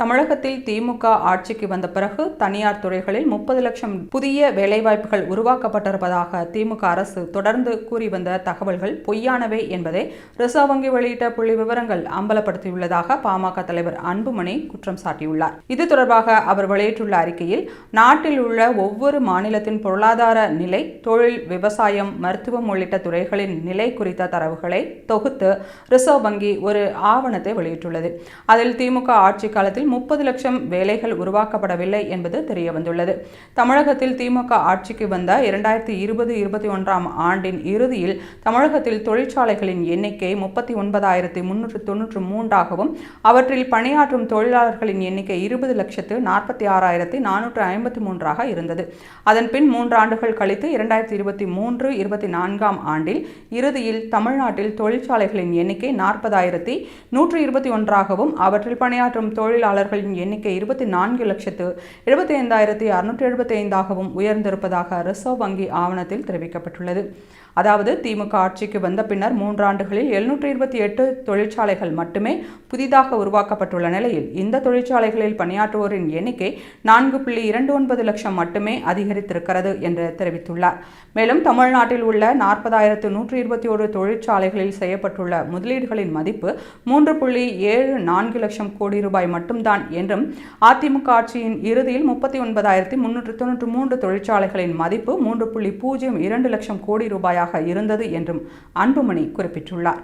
தமிழகத்தில் திமுக ஆட்சிக்கு வந்த பிறகு தனியார் துறைகளில் முப்பது லட்சம் புதிய வேலைவாய்ப்புகள் உருவாக்கப்பட்டிருப்பதாக திமுக அரசு தொடர்ந்து கூறி வந்த தகவல்கள் பொய்யானவை என்பதை ரிசர்வ் வங்கி வெளியிட்ட புள்ளி விவரங்கள் அம்பலப்படுத்தியுள்ளதாக பாமக தலைவர் அன்புமணி குற்றம் சாட்டியுள்ளார். இது தொடர்பாக அவர் வெளியிட்டுள்ள அறிக்கையில் நாட்டில் உள்ள ஒவ்வொரு மாநிலத்தின் பொருளாதார நிலை தொழில் விவசாயம் மருத்துவம் உள்ளிட்ட துறைகளின் நிலை குறித்த தரவுகளை தொகுத்து ரிசர்வ் வங்கி ஒரு ஆவணத்தை வெளியிட்டுள்ளது. அதில் திமுக ஆட்சி காலத்தில் முப்பது லட்சம் வேலைகள் உருவாக்கப்படவில்லை என்பது தெரிய வந்துள்ளது தமிழகத்தில் திமுக ஆட்சிக்கு வந்த இரண்டாயிரத்தி இருபது இருபத்தி ஒன்றாம் ஆண்டின் இறுதியில் தமிழகத்தில் தொழிற்சாலைகளின் எண்ணிக்கை முப்பத்தி ஒன்பதாயிரத்தி முன்னூற்று தொன்னூற்று மூன்றாகவும் அவற்றில் பணியாற்றும் தொழிலாளர்களின் எண்ணிக்கை இருபது லட்சத்து நாற்பத்தி ஆறாயிரத்தி நானூற்று ஐம்பத்தி மூன்றாக இருந்தது. அதன் பின் மூன்று ஆண்டுகள் கழித்து இரண்டாயிரத்தி இருபத்தி மூன்று இருபத்தி நான்காம் ஆண்டில் இறுதியில் தமிழ்நாட்டில் தொழிற்சாலைகளின் எண்ணிக்கை நாற்பதாயிரத்தி நூற்று இருபத்தி ஒன்றாகவும் அவற்றில் பணியாற்றும் தொழிலாளர் வாக்காளர்களின் எண்ணிக்கை இருபத்தி நான்கு லட்சத்து எழுபத்தி ஐந்தாயிரத்தி அறுநூற்றி எழுபத்தி ஐந்தாகவும் உயர்ந்திருப்பதாக ரிசர்வ் வங்கி ஆவணத்தில் தெரிவிக்கப்பட்டுள்ளது. அதாவது திமுக ஆட்சிக்கு வந்த பின்னர் மூன்றாண்டுகளில் எழுநூற்றி இருபத்தி எட்டு தொழிற்சாலைகள் மட்டுமே புதிதாக உருவாக்கப்பட்டுள்ள நிலையில் இந்த தொழிற்சாலைகளில் பணியாற்றுவோரின் எண்ணிக்கை நான்கு புள்ளி இரண்டு ஒன்பது லட்சம் மட்டுமே அதிகரித்திருக்கிறது என்று தெரிவித்துள்ளார். மேலும் தமிழ்நாட்டில் உள்ள நாற்பதாயிரத்து நூற்றி இருபத்தி ஒரு தொழிற்சாலைகளில் செய்யப்பட்டுள்ள முதலீடுகளின் மதிப்பு மூன்று புள்ளி ஏழு நான்கு லட்சம் கோடி ரூபாய் மட்டும்தான். என்றும் அதிமுக ஆட்சியின் இறுதியில் முப்பத்தி ஒன்பதாயிரத்தி முன்னூற்று தொன்னூற்று மூன்று தொழிற்சாலைகளின் மதிப்பு மூன்று புள்ளி பூஜ்ஜியம் இரண்டு லட்சம் கோடி ரூபாயாக இருந்தது என்றும் அன்புமணி குறிப்பிட்டுள்ளார்.